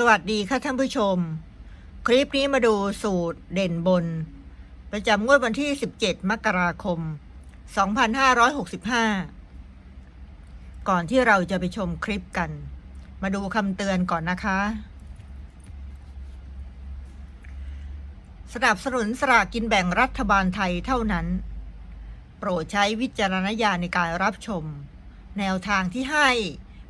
สวัสดีค่ะท่านผู้ชม คลิปนี้มาดูสูตรเด่นบน ประจำงวดวันที่ 17 มกราคม 2565 ก่อนที่เราจะไปชมคลิปกัน มาดูคำเตือนก่อนนะคะ สนับสนุนสลากกินแบ่งรัฐบาลไทยเท่านั้น โปรดใช้วิจารณญาณในการรับชม แนวทางที่ให้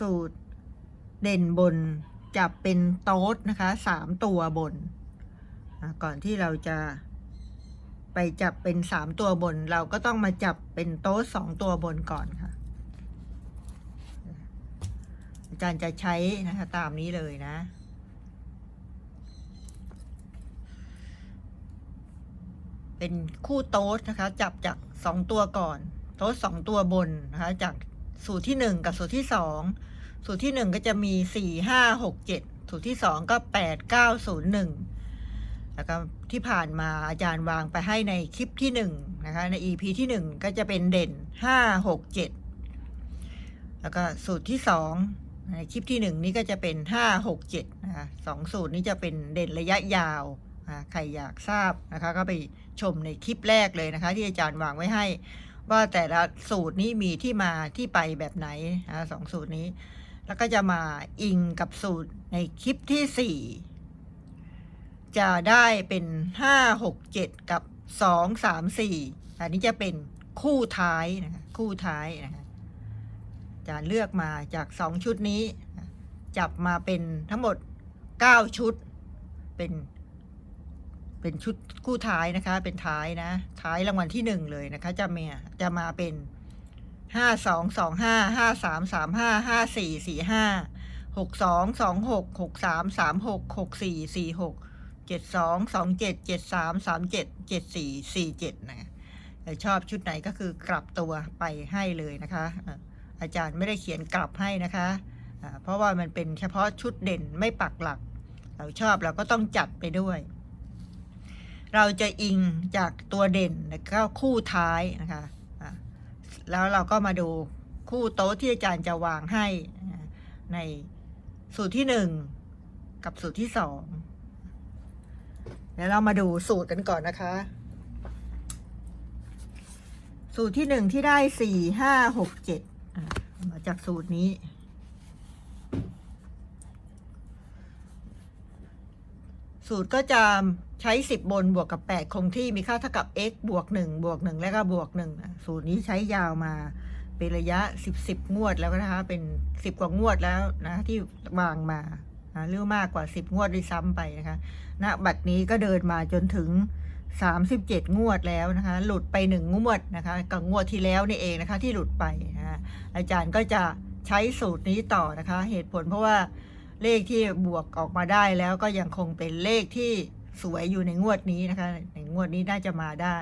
สูตรเด่นบนจับเป็นโต๊ดนะคะสามตัวบน ก่อนที่เราจะ ไปจับเป็นสามตัวบน เราก็ต้องมาจับเป็นโต๊ดสองตัวบนก่อนค่ะ อาจารย์จะใช้นะคะตามนี้เลยนะเป็นคู่โต๊ดนะคะ จับจากสองตัวก่อน โต๊ดสองตัวบนนะคะ จากสูตรที่หนึ่งกับสูตรที่สอง สูตรที่หนึ่งก็จะมีสี่ห้าหกเจ็ดสูตรที่สองก็แปดเก้าศูนย์หนึ่งแล้วก็ที่ผ่านมาอาจารย์วางไปให้ในคลิปที่หนึ่งนะคะ ใน EP ที่หนึ่งก็จะเป็นเด่นห้าหกเจ็ดแล้วก็สูตรที่สองในคลิปที่หนึ่งนี่ก็จะเป็นห้าหกเจ็ดนะคะสองสูตรนี้จะเป็นเด่นระยะยาวใครอยากทราบนะคะก็ไปชมในคลิปแรกเลยนะคะ ที่อาจารย์วางไว้ให้ ว่าแต่ละสูตรนี้มีที่มาที่ไปแบบไหนนะสองสูตรนี้ แล้วก็จะมาอิงกับสูตรในคลิปที่สี่จะได้เป็นห้าหกเจ็ดกับสองสามสี่อันนี้จะเป็นคู่ท้ายนะคะคู่ท้ายนะคะจารย์เลือกมาจากสองชุดนี้ จับมาเป็นทั้งหมดเก้าชุด เป็น เป็นชุดคู่ท้ายนะคะ เป็นท้ายนะ ท้ายรางวัลที่หนึ่งเลยนะคะ จะมาจะมาเป็น ห้าสองสองห้าห้าสามสามห้าห้าสี่สี่ห้าหกสองสองหกหกสามสามหกหกสี่สี่หกเจ็ดสองสองเจ็ดเจ็ดสามสามเจ็ดเจ็ดสี่สี่เจ็ดนะแต่ชอบชุดไหนก็คือกลับตัวไปให้เลยนะคะ อาจารย์ไม่ได้เขียนกลับให้นะคะะเพราะว่ามันเป็นเฉพาะชุดเด่นไม่ปักหลัก เราชอบเราก็ต้องจัดไปด้วย เราจะอิงจากตัวเด่นแล้วก็คู่ท้ายนะคะ แล้วเราก็มาดูคู่โต๊ะที่อาจารย์จะวางให้ในสูตรที่หนึ่งกับสูตรที่สองเดี๋ยวเรามาดูสูตรกันก่อนนะคะ สูตรที่หนึ่งที่ได้สี่ห้าหกเจ็ดมาจากสูตรนี้ สูตรก็จะใช้ 10 บนบวกกับ 8 คงที่มีค่าเท่ากับ x บวก 1 บวก 1 แล้วก็บวก1อะสูตรนี้ใช้ยาวมาเป็นระยะ 10 10 งวดแล้วนะคะ เป็น 10 กว่างวดแล้วนะที่วางมานะหรือมากกว่า 10 งวดด้วยซ้ำไปนะคะณบัดนี้ก็เดินมาจนถึง 37 งวดแล้วนะคะ หลุดไป 1 งวดนะคะกับงวดที่แล้วนี่เองนะคะที่หลุดไปนะะอาจารย์ก็จะใช้สูตรนี้ต่อนะคะ เหตุผลเพราะว่า เลขที่บวกออกมาได้แล้วก็ยังคงเป็นเลขที่สวยอยู่ในงวดนี้นะคะ ในงวดนี้น่าจะมาได้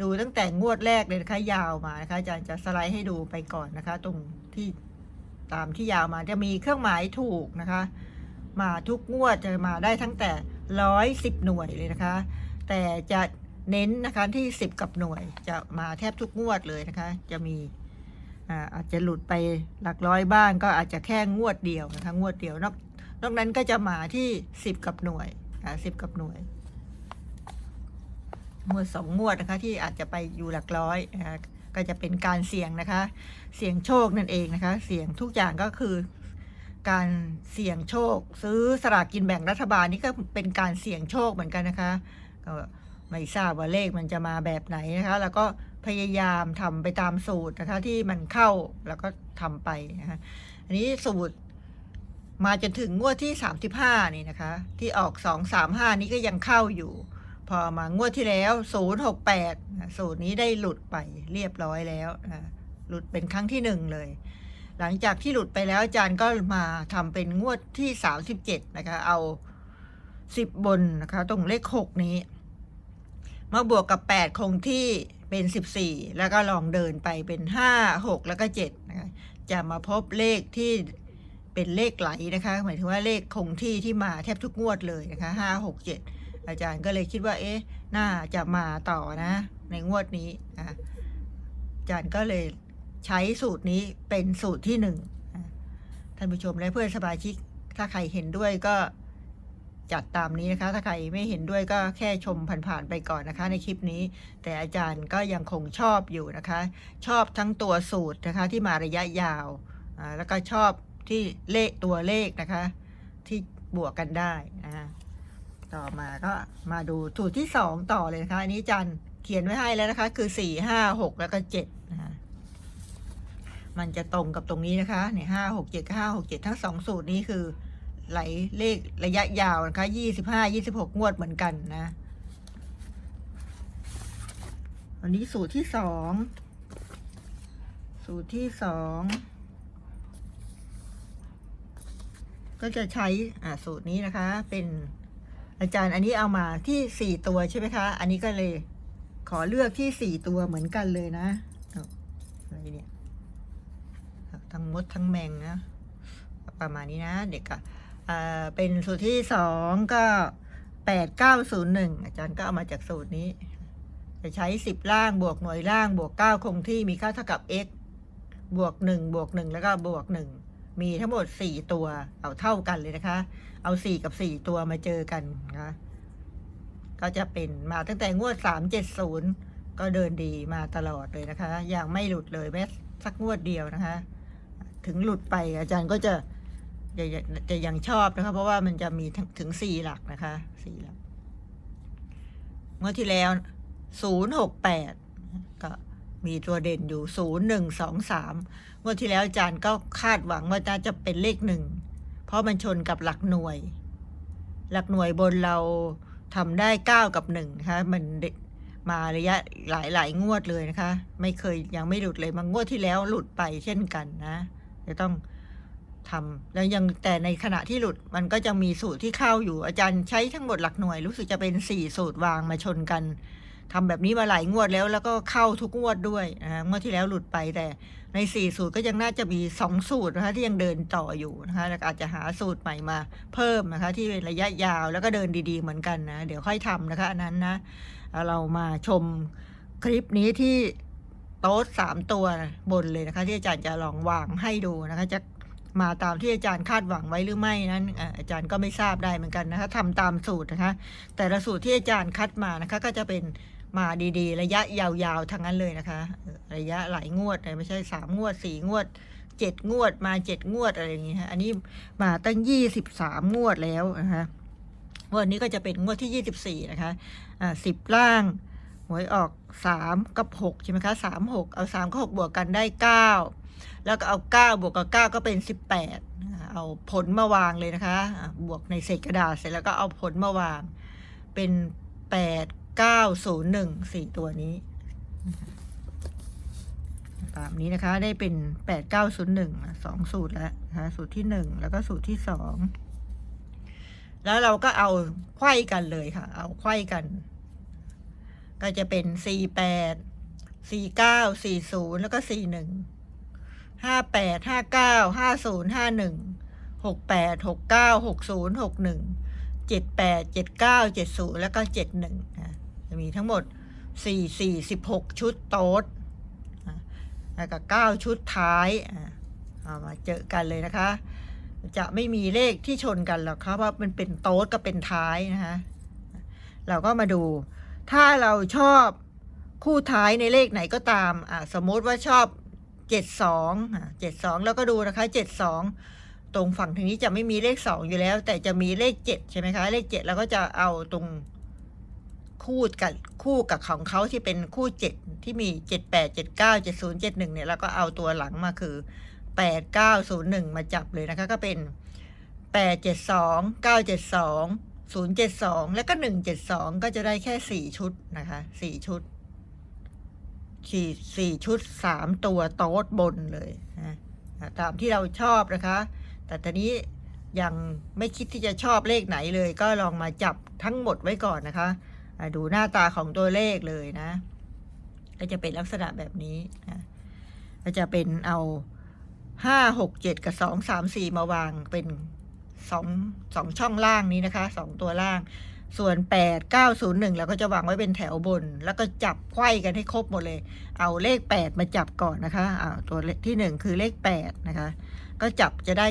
ดูตั้งแต่งวดแรกเลยนะคะยาวมานะคะอาจารย์จะสไลด์ให้ดูไปก่อนนะคะ ตรงที่ตามที่ยาวมาจะมีเครื่องหมายถูกนะคะ มาทุกงวดจะมาได้ทั้งแต่ร้อยสิบหน่วยเลยนะคะ แต่จะเน้นนะคะที่สิบกับหน่วยจะมาแทบทุกงวดเลยนะคะ จะมี อาจจะหลุดไปหลักร้อยบ้างก็อาจจะแค่งวดเดียวนะคะงวดเดียวนอกนอกนั้นก็จะมาที่สิบกับหน่วยอ่าสิบกับหน่วยงวดสองงวดนะคะที่อาจจะไปอยู่หลักร้อยนะคะก็จะเป็นการเสี่ยงนะคะ เสี่ยงโชคนั่นเองนะคะ เสี่ยงทุกอย่างก็คือ การเสี่ยงโชค ซื้อสลากกินแบ่งรัฐบาลนี่ก็เป็นการเสี่ยงโชคเหมือนกันนะคะก็ไม่ทราบว่าเลขมันจะมาแบบไหนนะคะ แล้วก็ พยายามทำไปตามสูตรนะคะ ที่มันเข้าแล้วก็ทำไปนะคะอันนี้สูตรมาจนถึงงวดที่ 35 นี่นะคะ ที่ออก 2 3 5 นี้ก็ยังเข้าอยู่ พอมางวดที่แล้ว 068 สูตรนี้ได้หลุดไปเรียบร้อยแล้วนะหลุดเป็นครั้งที่หนึ่งเลย หลังจากที่หลุดไปแล้วอาจารย์ก็มาทำเป็นงวดที่สามสิบเจ็ดนะคะ เอาสิบบนนะคะ ตรงเลขหกนี้ มาบวกกับแปดคงที่ เป็นสิบสี่แล้วก็ลองเดินไปเป็นห้าหกแล้วก็เจ็ดนะคะจะมาพบเลขที่เป็นเลขไหลนะคะหมายถึงว่าเลขคงที่ที่มาแทบทุกงวดเลยนะคะห้าหกเจ็ดอาจารย์ก็เลยคิดว่าเอ๊ะน่าจะมาต่อนะ ในงวดนี้นะอาจารย์ก็เลยใช้สูตรนี้เป็นสูตรที่หนึ่งท่านผู้ชมและเพื่อนสมาชิกถ้าใครเห็นด้วยก็ จัดตามนี้นะคะ ถ้าใครไม่เห็นด้วยก็แค่ชมผ่านๆไปก่อนนะคะ ในคลิปนี้ แต่อาจารย์ก็ยังคงชอบอยู่นะคะ ชอบทั้งตัวสูตรนะคะที่มาระยะยาวอ่าแล้วก็ชอบที่เลขตัวเลขนะคะ ที่บวกกันได้นะคะต่อมาก็มาดูสูตรที่สองต่อเลยนะคะ อันนี้อาจารย์เขียนไว้ให้แล้วนะคะ คือสี่ห้าหกแล้วก็เจ็ดนะคะมันจะตรงกับตรงนี้นะคะเนี่ยห้าหกเจ็ดห้าหกเจ็ดทั้งสองสูตรนี้คือ ไหลเลขระยะยาวนะคะยี่สิบห้ายี่สิบหกงวดเหมือนกันนะอันนี้สูตรที่สอง สูตรที่สอง ก็จะใช้ อ่า สูตรนี้นะคะ เป็นอาจารย์อันนี้เอามาที่สี่ตัวใช่ไหมคะ อันนี้ก็เลยขอเลือกที่สี่ตัวเหมือนกันเลยนะอะไรเนี่ย ทั้งมดทั้งแมงนะ ประมาณนี้นะเด็กอะอ่า เป็นสูตรที่สองก็แปดเก้าศูนย์หนึ่งอาจารย์ก็เอามาจากสูตรนี้ จะใช้สิบล่างบวกหน่วยล่างบวกเก้าคงที่มีค่าเท่ากับ x บวกหนึ่งบวกหนึ่งแล้วก็บวกหนึ่งมีทั้งหมดสี่ตัว เอาเท่ากันเลยนะคะ เอาสี่กับสี่ตัวมาเจอกันนะก็จะเป็นมาตั้งแต่งวดสามเจ็ดศูนย์ก็เดินดีมาตลอดเลยนะคะ อยังไม่หลุดเลยแม้สักงวดเดียวนะคะ ถึงหลุดไปอาจารย์ก็จะ จะจะยังชอบนะคะ เพราะว่ามันจะมีถึงถึงสี่หลักนะคะสี่หลักงวดที่แล้วศูนย์หกแปดก็มีตัวเด่นอยู่ศูนย์หนึ่งสองสามงวดที่แล้วอาจารย์ก็คาดหวังว่าน่าจะเป็นเลขหนึ่งเพราะมันชนกับหลักหน่วย หลักหน่วยบนเราทำได้เก้ากับหนึ่งนะคะมันมาระยะหลายหลายงวดเลยนะคะ ไม่เคยยังไม่หลุดเลยบางงวดที่แล้วหลุดไปเช่นกันนะจะต้อง ทำแล้วยังแต่ในขณะที่หลุดมันก็จะมีสูตรที่เข้าอยู่อาจารย์ใช้ทั้งหมดหลักหน่วย รู้สึกจะเป็นสี่สูตรวางมาชนกันทำแบบนี้มาหลายงวดแล้ว แล้วก็เข้าทุกงวดด้วยนะงวดที่แล้วหลุดไปแต่ในสี่สูตรก็ยังน่าจะมีสองสูตรนะคะที่ยังเดินต่ออยู่นะคะแล้วอาจจะหาสูตรใหม่มาเพิ่มนะคะ ที่เป็นระยะยาวแล้วก็เดินดีๆเหมือนกันนะเดี๋ยวค่อยทำนะคะอันนั้นนะเรามาชมคลิปนี้ที่โต๊ดสามตัวบนเลยนะคะ ที่อาจารย์จะลองวางให้ดูนะคะจะ มาตามที่อาจารย์คาดหวังไว้หรือไม่นั้นอาจารย์ก็ไม่ทราบได้เหมือนกันนะคะทำตามสูตรนะคะ แต่ละสูตรที่อาจารย์คัดมานะคะ ก็จะเป็นมาดีๆ ระยะยาวๆทั้งนั้นเลยนะคะ ระยะหลายงวดไม่ใช่สามงวดสี่งวดเจ็ดงวดมาเจ็ดงวดอะไรอย่างเงี้ยฮะอันนี้มาตั้งยี่สิบสามงวดแล้วนะคะงวดนี้ก็จะเป็นงวดที่ยี่สิบสี่นะคะอ่าสิบล่างหวยออกสามกับหกใช่ไหมคะสามหกเอาสามกับหกบวกกันได้เก้า แล้วก็เอาเก้าบวกกับเก้าก็เป็นสิบแปดเอาผลมาวางเลยนะคะ บวกในเศษกระดาษเสร็จแล้วก็เอาผลมาวาง เป็นแปดเก้าศูนย์หนึ่งสี่ตัวนี้ ตามนี้นะคะ ได้เป็นแปดเก้าศูนย์หนึ่งสองสูตรแล้วนะะสูตรที่หนึ่งแล้วก็สูตรที่สองแล้วเราก็เอาไขว้กันเลยค่ะ เอาไขว้กัน ก็จะเป็นสี่แปดสี่เก้าสี่ศูนย์แล้วก็สี่หนึ่ง ห้าแปดห้าเก้าห้าศูนย์ห้าหนึ่งหกแปดหกเก้าหกศูนย์หกหนึ่งเจ็ดแปดเจ็ดเก้าเจ็ดศูนย์แล้วก็เจ็ดหนึ่งจะมีทั้งหมดสี่สี่สิบหกชุดโต๊ดอะแล้วก็เก้าชุดท้ายเอามาเจอกันเลยนะคะ จะไม่มีเลขที่ชนกันหรอกครับว่ามันเป็นโต๊ดกับเป็นท้ายนะคะเราก็มาดู ถ้าเราชอบคู่ท้ายในเลขไหนก็ตาม อ่าสมมติว่าชอบ เจ็ดสองเจ็ดสองแล้วก็ดูนะคะเจ็ดสองตรงฝั่งทางนี้จะไม่มีเลขสองอยู่แล้ว แต่จะมีเลขเจ็ดใช่ไหมคะ เลขเจ็ดเราก็จะเอาตรงคู่กับคู่กับของเขาที่เป็นคู่เจ็ดที่มีเจ็ดแปดเจ็ดเก้าเจ็ดศูนย์เจ็ดหนึ่งเนี่ยแล้วก็เอาตัวหลังมาคือแปดเก้าศูนย์หนึ่งมาจับเลยนะคะ ก็เป็นแปดเจ็ดสองเก้าเจ็ดสองศูนย์เจ็ดสองแล้วก็หนึ่งเจ็ดสองก็จะได้แค่สี่ชุดนะคะสี่ชุด สี่สี่ชุดสามตัวโต๊ดบนเลยนะตามที่เราชอบนะคะ แต่ตอนนี้ยังไม่คิดที่จะชอบเลขไหนเลย ก็ลองมาจับทั้งหมดไว้ก่อนนะคะ ดูหน้าตาของตัวเลขเลยนะ ก็จะเป็นลักษณะแบบนี้นะก็จะเป็นเอาห้าหกเจ็ดกับสองสามสี่มาวางเป็นสองสองช่องล่างนี้นะคะสองตัวล่าง ส่วนแปดเก้าศูนย์หนึ่งเราก็จะวางไว้เป็นแถวบน แล้วก็จับไขว้กันให้ครบหมดเลย เอาเลขแปดมาจับก่อนนะคะอาตัวที่หนึ่งคือเลขแปดนะคะ ก็จับจะได้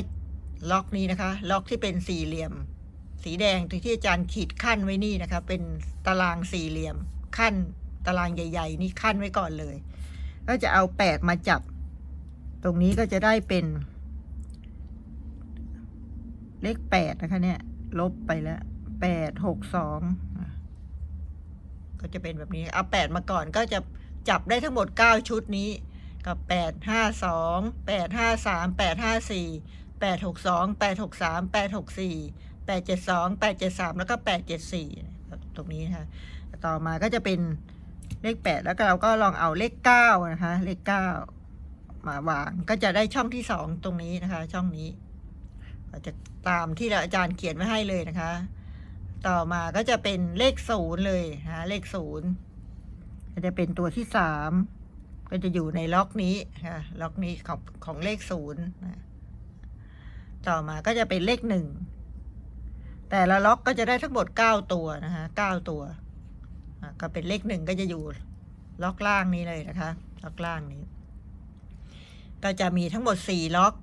ล็อกนี้นะคะ ล็อกที่เป็นสี่เหลี่ยม สีแดงที่อาจารย์ขีดขั้นไว้นี่นะคะ เป็นตารางสี่เหลี่ยม ขั้นตารางใหญ่ ๆ นี่ขั้นไว้ก่อนเลย ก็จะเอาแปดมาจับ ตรงนี้ก็จะได้เป็น เลขแปดนะคะเนี่ย ลบไปแล้ว แปดหกสองก็จะเป็นแบบนี้ เอาแปดมาก่อนก็จะจับได้ทั้งหมดเก้าชุดนี้กับแปดห้าสองแปดห้าสามแปดห้าสี่แปดหกสองแปดหกสามแปดหกสี่แปดเจ็ดสองแปดเจ็ดสามแล้วก็แปดเจ็ดสี่ตรงนี้นะคะต่อมาก็จะเป็นเลขแปดแล้วก็เราก็ลองเอาเลขเก้านะคะเลขเก้ามาวางก็จะได้ช่องที่สองตรงนี้นะคะ ช่องนี้ก็จะตามที่อาจารย์เขียนไว้ให้เลยนะคะ ต่อมาก็จะเป็นเลขศูนย์เลยนะเลขศูนย์ก็จะเป็นตัวที่สามก็จะอยู่ในล็อกนี้นะล็อกนี้ของของเลขศูนย์ต่อมาก็จะเป็นเลขหนึ่งแต่ละล็อกก็จะได้ทั้งหมดเก้าตัวนะคะเก้าตัวก็เป็นเลขหนึ่งก็จะอยู่ล็อกล่างนี้เลยนะคะ ล็อกล่างนี้ ก็จะมีทั้งหมดสี่ล็อก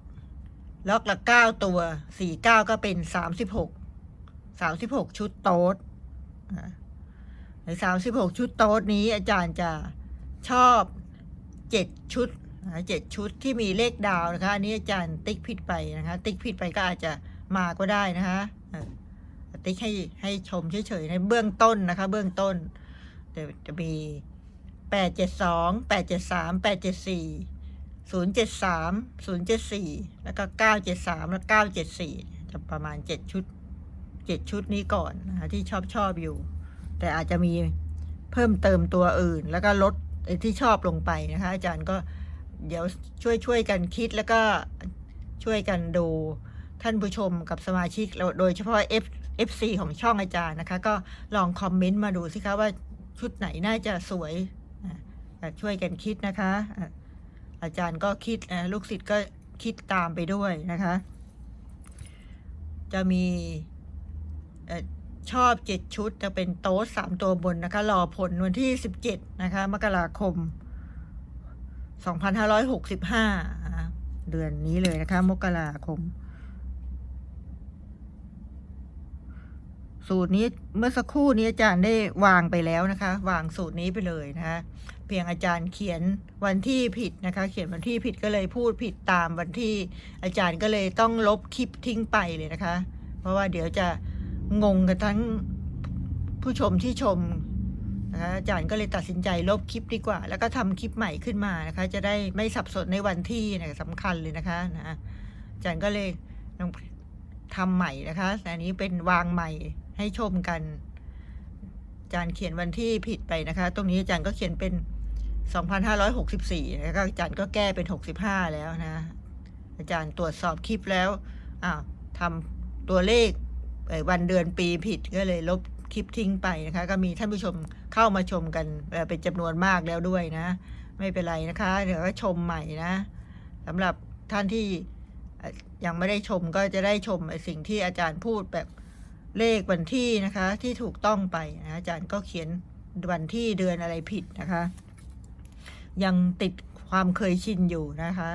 ล็อกละเก้าตัวสี่เก้าก็เป็นสามสิบหก สามสิบหกชุดโต๊ดในสามสิบหกชุดโต๊ดนี้อาจารย์จะชอบเจ็ดชุดเจ็ดชุดที่มีเลขดาวนะคะ อันนี้อาจารย์ติ๊กผิดไปนะคะ ติ๊กผิดไปก็อาจจะมาก็ได้นะคะติ๊กให้ให้ชมเฉยๆในเบื้องต้นนะคะ เบื้องต้นจะจะมีแปดเจ็ดสองแปดเจ็ดสามแปดเจ็ดสี่ศูนย์เจ็ดสามศูนย์เจ็ดสี่แล้วก็เก้าเจ็ดสามแล้วเก้าเจ็ดสี่จะประมาณเจ็ดชุด เจ็ดชุดนี้ก่อนนะคะที่ชอบชอบอยู่ แต่อาจจะมีเพิ่มเติมตัวอื่น แล้วก็ลดไอที่ชอบลงไปนะคะ อาจารย์ก็เดี๋ยวช่วยช่วยกันคิดแล้วก็ช่วยกันดูท่านผู้ชมกับสมาชิกแล้วโดยเฉพาะ F FC ของช่องอาจารย์นะคะ ก็ลองคอมเมนต์มาดูสิคะว่าชุดไหนน่าจะสวยอะช่วยกันคิดนะคะ อาจารย์ก็คิดนะลูกศิษย์ก็คิดตามไปด้วยนะคะ จะมี ชอบเจ็ดชุดจะเป็นโต๊ะสามตัวบนนะคะรอผลวันที่สิบเจ็ดนะคะ มกราคมสองพันห้าร้อยหกสิบห้าเดือนนี้เลยนะคะ มกราคม สูตรนี้เมื่อสักครู่นี้อาจารย์ได้วางไปแล้วนะคะ วางสูตรนี้ไปเลยนะคะเพียงอาจารย์เขียนวันที่ผิดนะคะ เขียนวันที่ผิดก็เลยพูดผิดตามวันที่อาจารย์ก็เลยต้องลบคลิปทิ้งไปเลยนะคะ เพราะว่าเดี๋ยวจะ งงกันทั้งผู้ชมที่ชมนะคะอาจารย์ก็เลยตัดสินใจลบคลิปดีกว่า แล้วก็ทำคลิปใหม่ขึ้นมานะคะ จะได้ไม่สับสนในวันที่นะสำคัญเลยนะคะนะอาจารย์ก็เลยต้องทำใหม่นะคะแต่อันนี้เป็นวางใหม่ให้ชมกัน อาจารย์เขียนวันที่ผิดไปนะคะ ตรงนี้อาจารย์ก็เขียนเป็น 2564แล้วก็อาจารย์ก็แก้เป็น 65 แล้วนะ อาจารย์ตรวจสอบคลิปแล้วอ้าวทำตัวเลข วันเดือนปีผิดก็เลยลบคลิปทิ้งไปนะคะ ก็มีท่านผู้ชมเข้ามาชมกันเป็นจำนวนมากแล้วด้วยนะ ไม่เป็นไรนะคะ เดี๋ยวก็ชมใหม่นะสำหรับท่านที่ยังไม่ได้ชมก็จะได้ชมสิ่งที่อาจารย์พูดแบบเลขวันที่นะคะ ที่ถูกต้องไปนะอาจารย์ก็เขียนวันที่เดือนอะไรผิดนะคะ ยังติดความเคยชินอยู่นะคะ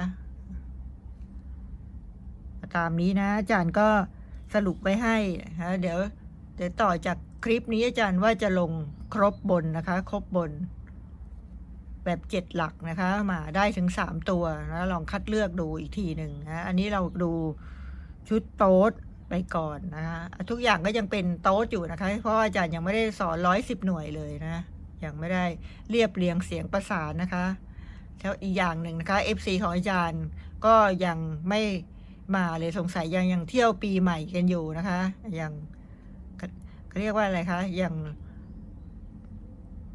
ตามนี้นะอาจารย์ก็ สรุปไว้ให้นะคะเดี๋ยวเดี๋ยวต่อจากคลิปนี้อาจารย์ว่าจะลงครบบนนะคะ ครบบน แบบเจ็ดหลักนะคะ มาได้ถึงสามตัวนะลองคัดเลือกดูอีกทีหนึ่งนะอันนี้เราดูชุดโต๊ดไปก่อนนะคะทุกอย่างก็ยังเป็นโต๊ดอยู่นะคะ เพราะว่าอาจารย์ยังไม่ได้สอนร้อยสิบหน่วยเลยนะยังไม่ได้เรียบเรียงเสียงประสานนะคะแล้วอีกอย่างหนึ่งนะคะ FC ของอาจารย์ก็ยังไม่ มาเลยสงสัยยังยังเที่ยวปีใหม่กันอยู่นะคะยังเขาเรียกว่าอะไรคะยัง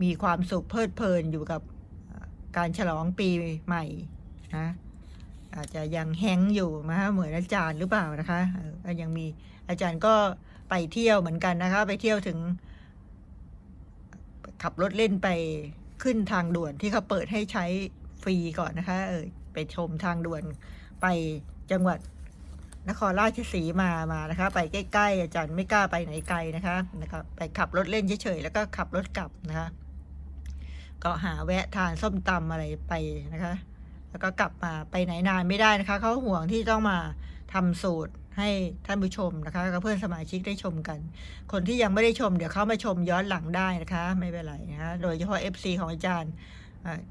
มีความสุขเพลิดเพลินอยู่กับการฉลองปีใหม่นะอาจจะยังแฮงอยู่นะคะเหมือนอาจารย์หรือเปล่านะคะยังมีอาจารย์ก็ไปเที่ยวเหมือนกันนะคะ ไปเที่ยวถึง ขับรถเล่นไปขึ้นทางด่วนที่เขาเปิดให้ใช้ฟรีก่อนนะคะเออไปชมทางด่วนไปจังหวัด นครราชสีมามานะคะ ไปใกล้ๆ อาจารย์ไม่กล้าไปไหนไกลนะคะนะคะไปขับรถเล่นเฉยๆแล้วก็ขับรถกลับนะคะ ก็หาแวะทานส้มตำอะไรไปนะคะ แล้วก็กลับมาไปไหนนานไม่ได้นะคะเขาห่วงที่ต้องมาทำสูตรให้ท่านผู้ชมนะคะกับเพื่อนสมาชิกได้ชมกัน คนที่ยังไม่ได้ชม เดี๋ยวเขามาชมย้อนหลังได้นะคะ ไม่เป็นไรนะคะโดยเฉพาะ FC ของอาจารย์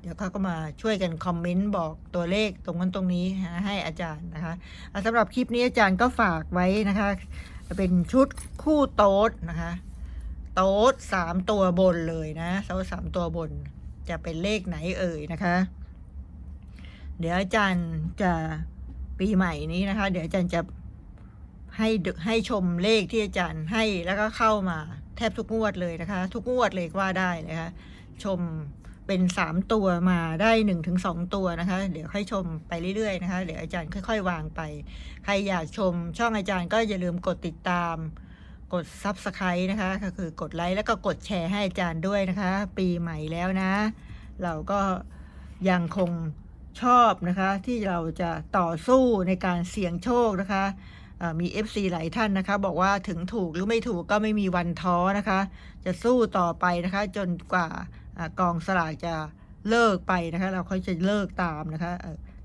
เดี๋ยวเขาก็มาช่วยกันคอมเมนต์บอกตัวเลขตรงนั้นตรงนี้ให้อาจารย์นะคะสำหรับคลิปนี้อาจารย์ก็ฝากไว้นะคะ เป็นชุดคู่โต๊ดนะคะ โต๊ดสามตัวบนเลยนะโต๊ดสามตัวบนจะเป็นเลขไหนเอ่ยนะคะ เดี๋ยวอาจารย์จะปีใหม่นี้นะคะ เดี๋ยวอาจารย์จะให้ดูให้ชมเลขที่อาจารย์ให้แล้วก็เข้ามาแทบทุกงวดเลยนะคะ ทุกงวดเลยว่าได้นะคะ ชม เป็นสามตัวมาได้หนึ่งถึงสองตัวนะคะ เดี๋ยวค่อยชมไปเรื่อยๆนะคะ เดี๋ยวอาจารย์ค่อย ๆ วางไป ใครอยากชมช่องอาจารย์ก็อย่าลืมกดติดตาม กด Subscribe นะคะ ก็คือกดไลค์แล้วก็กดแชร์ให้อาจารย์ด้วยนะคะ ปีใหม่แล้วนะ เราก็ยังคงชอบนะคะ ที่เราจะต่อสู้ในการเสี่ยงโชคนะคะเอ่อมี FC หลายท่านนะคะ บอกว่าถึงถูกหรือไม่ถูกก็ไม่มีวันท้อนะคะ จะสู้ต่อไปนะคะ จนกว่า กองสลากจะเลิกไปนะคะ เราค่อยจะเลิกตามนะคะ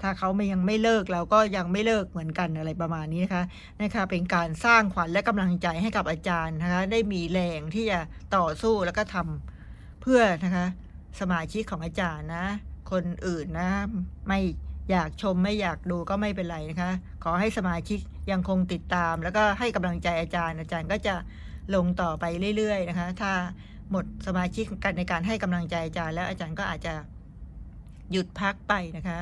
ถ้าเขาไม่ยังไม่เลิกเราก็ยังไม่เลิกเหมือนกันอะไรประมาณนี้นะคะนะคะเป็นการสร้างขวัญและกำลังใจให้กับอาจารย์นะคะได้มีแรงที่จะต่อสู้แล้วก็ทำเพื่อนะคะสมาชิกของอาจารย์นะ คนอื่นนะไม่อยากชมไม่อยากดูก็ไม่เป็นไรนะคะ ขอให้สมาชิกยังคงติดตาม แล้วก็ให้กำลังใจอาจารย์ อาจารย์ก็จะลงต่อไปเรื่อยๆนะคะ ถ้า หมดสมาชิกกันในการให้กำลังใจอาจารย์แล้วอาจารย์ก็อาจจะหยุดพักไปนะคะ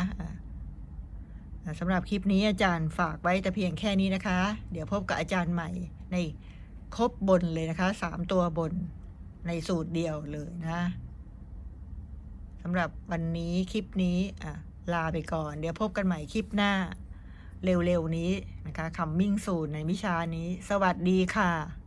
สำหรับคลิปนี้อาจารย์ฝากไว้แต่เพียงแค่นี้นะคะ เดี๋ยวพบกับอาจารย์ใหม่ในครบบนเลยนะคะสามตัวบนในสูตรเดียวเลยนะสำหรับวันนี้คลิปนี้ลาไปก่อน เดี๋ยวพบกันใหม่คลิปหน้า เร็วๆนี้นะคะคัมมิ่งสูตรในวิชานี้ สวัสดีค่ะ